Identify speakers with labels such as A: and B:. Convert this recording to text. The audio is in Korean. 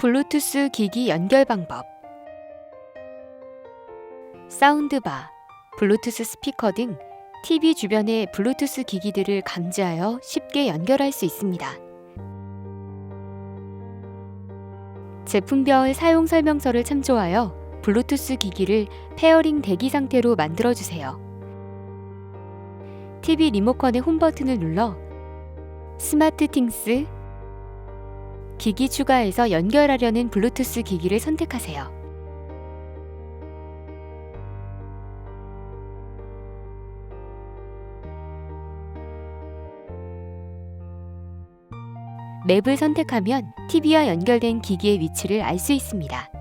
A: 블루투스 기기 연결 방법 사운드바, 블루투스 스피커 등 TV 주변의 블루투스 기기들을 감지하여 쉽게 연결할 수 있습니다. 제품별 사용 설명서를 참조하여 블루투스 기기를 페어링 대기 상태로 만들어 주세요. TV 리모컨의 홈 버튼을 눌러 스마트 팅스 기기 추가해서 연결하려는 블루투스 기기를 선택하세요. 맵을 선택하면 TV와 연결된 기기의 위치를 알 수 있습니다.